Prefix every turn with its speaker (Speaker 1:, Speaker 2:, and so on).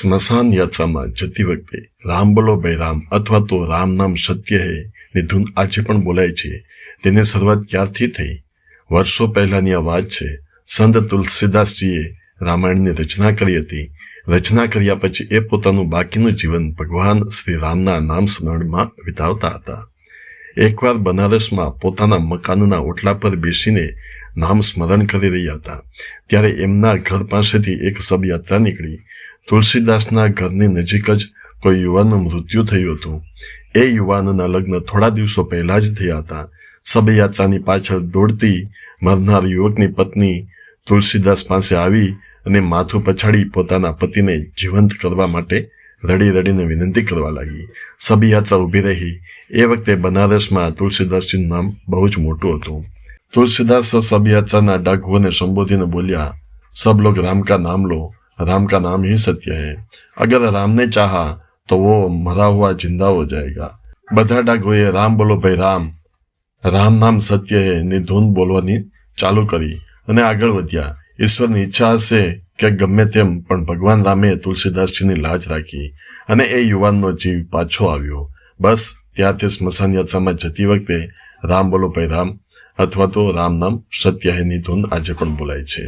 Speaker 1: સ્મશાન યાત્રામાં જતી વખતે રામ બોલો ભાઈ રામ અથવા તો રામ નામ સત્ય હે ની ધૂન આજે પણ બોલાય છે. તેની શરૂઆત ક્યારથી થઈ? વર્ષો પહેલાની આ વાત છે. સંત તુલસીદાસજીએ રામાયણની રચના કરી હતી. રચના કર્યા પછી એ પોતાનું બાકીનું જીવન ભગવાન શ્રી રામના નામ સ્મરણમાં વિતાવતા હતા. એકવાર બનારસમાં પોતાના મકાનના ઓટલા પર બેસીને નામ સ્મરણ કરી રહ્યા હતા. ત્યારે એમના ઘર પાસેથી એક શબયાત્રા નીકળી. તુલસીદાસના ઘરની નજીક જ કોઈ યુવાનનું મૃત્યુ થયું હતું એ યુવાનના લગ્ન થોડા દિવસો પહેલાં જ થયા હતા શબયાત્રાની પાછળ દોડતી મરનાર યુવકની પત્ની તુલસીદાસ પાસે આવી અને માથું પછાડી પોતાના પતિને જીવંત કરવા માટે રડી રડીને વિનંતી કરવા લાગી શબયાત્રા ઊભી રહી એ વખતે બનારસમાં તુલસીદાસજીનું નામ બહુ જ મોટું હતું તુલસીદાસ શબયાત્રાના ડાઘુઓને સંબોધીને બોલ્યા સબ લોગ રામ કા નામ લો राम का नाम ही सत्य है अगर राम ने चाहा तो वो मरा हुआ जिंदा हो जाएगा બધા ડાકોએ રામ બોલો ભાઈ રામ રામ નામ સત્ય હે ની ધૂન બોલવાની ચાલુ કરી અને આગળ વધ્યા ઈશ્વરની ઈચ્છા હશે કે ગમે તેમ પણ ભગવાન રામે તુલસીદાસજીની લાજ રાખી અને એ યુવાનનો જીવ પાછો આવ્યો બસ ત્યારથી સ્મશાન યાત્રામાં જતી વખતે રામ બોલો ભાઈ રામ અથવા તો રામ નામ સત્ય હે ની ધૂન આજે પણ બોલાય છે